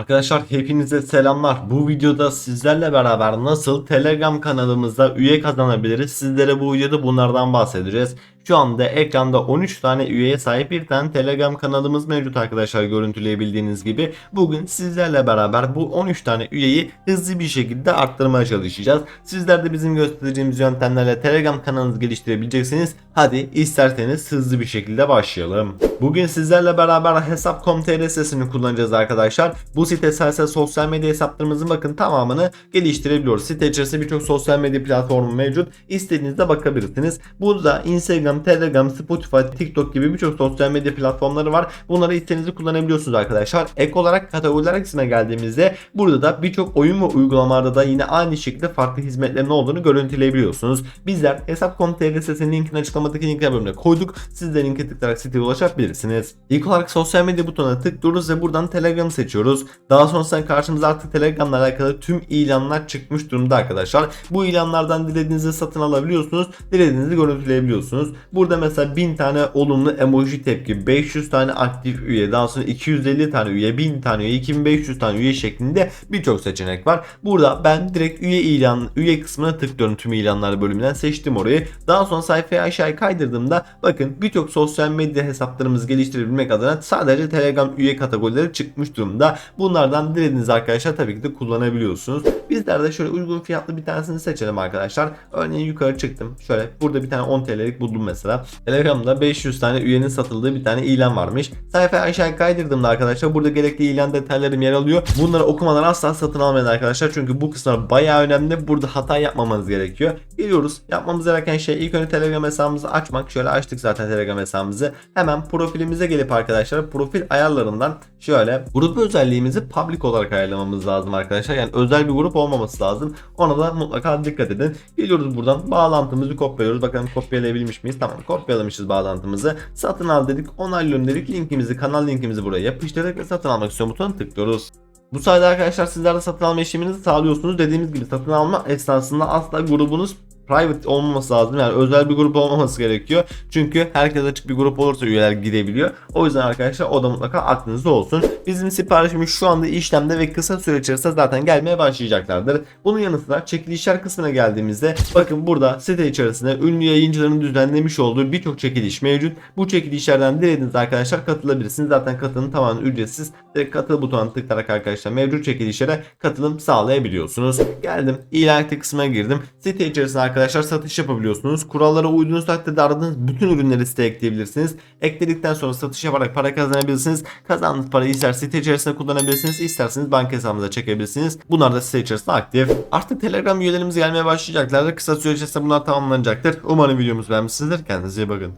Arkadaşlar hepinize selamlar. Bu videoda sizlerle beraber nasıl Telegram kanalımızda üye kazanabiliriz? Sizlere bu videoda bunlardan bahsedeceğiz. Şu anda ekranda 13 tane üyeye sahip bir tane Telegram kanalımız mevcut arkadaşlar görüntüleyebildiğiniz gibi. Bugün sizlerle beraber bu 13 tane üyeyi hızlı bir şekilde arttırmaya çalışacağız. Sizler de bizim göstereceğimiz yöntemlerle Telegram kanalınızı geliştirebileceksiniz. Hadi isterseniz hızlı bir şekilde başlayalım. Bugün sizlerle beraber hesap.com.tr sitesini kullanacağız arkadaşlar. Bu site sayesinde sosyal medya hesaplarımızın bakın tamamını geliştirebiliyoruz. Site içerisinde birçok sosyal medya platformu mevcut. İstediğinizde bakabilirsiniz. Burada Instagram, Telegram, Spotify, TikTok gibi birçok sosyal medya platformları var. Bunları istediğinizde kullanabiliyorsunuz arkadaşlar. Ek olarak kategoriler kısmına geldiğimizde burada da birçok oyun ve uygulamalarda da yine aynı şekilde farklı hizmetlerin olduğunu görüntüleyebiliyorsunuz. Bizler hesap.com.tr sitesinin linkini açıklamadaki linkler bölümüne koyduk. Siz de linke tıklayarak siteye ulaşabilirsiniz. İlk olarak sosyal medya butonuna tıklıyoruz ve buradan Telegram'ı seçiyoruz. Daha sonrasında karşımıza artık Telegram'la alakalı tüm ilanlar çıkmış durumda arkadaşlar. Bu ilanlardan dilediğinizi satın alabiliyorsunuz. Dilediğinizi görüntüleyebiliyorsunuz. Burada mesela 1000 tane olumlu emoji tepki, 500 tane aktif üye, daha sonra 250 tane üye, 1000 tane üye, 2500 tane üye şeklinde birçok seçenek var. Burada ben direkt üye ilan, üye kısmına tıklıyorum tüm ilanlar bölümünden seçtim orayı. Daha sonra sayfaya aşağıya kaydırdığımda bakın birçok sosyal medya hesaplarımızı geliştirebilmek adına sadece Telegram üye kategorileri çıkmış durumda. Bunlardan dilediğiniz arkadaşlar tabii ki de kullanabiliyorsunuz. Bizler de şöyle uygun fiyatlı bir tanesini seçelim arkadaşlar. Örneğin yukarı çıktım. Şöyle burada bir tane 10 TL'lik buldum mesela. Telegram'da 500 tane üyenin satıldığı bir tane ilan varmış. Sayfaya aşağı kaydırdığımda arkadaşlar burada gerekli ilan detaylarım yer alıyor. Bunları okumadan asla satın almayın arkadaşlar. Çünkü bu kısımlar bayağı önemli. Burada hata yapmamanız gerekiyor. Geliyoruz. Yapmamız gereken şey ilk önce Telegram hesabımızı açmak. Şöyle açtık zaten Telegram hesabımızı. Hemen profilimize gelip arkadaşlar profil ayarlarından şöyle grup özelliğimizi public olarak ayarlamamız lazım arkadaşlar. Yani özel bir grup olmaması lazım. Ona da mutlaka dikkat edin. Geliyoruz buradan bağlantımızı kopyalıyoruz. Bakalım kopyalayabilmiş miyiz? Tamam kopyalamışız bağlantımızı. Satın al dedik. Onaylıyorum dedik. Linkimizi kanal linkimizi buraya yapıştırdık ve satın almak istiyorum butonuna tıklıyoruz. Bu sayede arkadaşlar sizler de satın alma işleminizi sağlıyorsunuz. Dediğimiz gibi satın alma esnasında asla grubunuz private olmaması lazım. Yani özel bir grup olmaması gerekiyor. Çünkü herkes açık bir grup olursa üyeler gidebiliyor. O yüzden arkadaşlar o da mutlaka aklınızda olsun. Bizim siparişimiz şu anda işlemde ve kısa süre içerisinde zaten gelmeye başlayacaklardır. Bunun yanı sıra çekilişler kısmına geldiğimizde bakın burada site içerisinde ünlü yayıncıların düzenlemiş olduğu birçok çekiliş mevcut. Bu çekilişlerden dilediğiniz arkadaşlar katılabilirsiniz. Zaten katılım tamamen ücretsiz. Direkt katıl butonuna tıklayarak arkadaşlar mevcut çekilişlere katılım sağlayabiliyorsunuz. Geldim ilan kısmına girdim. Site içerisinde arkadaşlar satış yapabiliyorsunuz. Kurallara uyduğunuz takdirde aradığınız bütün ürünleri siteye ekleyebilirsiniz. Ekledikten sonra satış yaparak para kazanabilirsiniz. Kazandığınız parayı ister site içerisinde kullanabilirsiniz, isterseniz banka hesabınıza çekebilirsiniz. Bunlar da site içerisinde aktif. Artık Telegram üyelerimiz gelmeye başlayacaklardır. Kısa süre içerisinde bunlar tamamlanacaktır. Umarım videomuzu beğenmişsinizdir. Kendinize iyi bakın.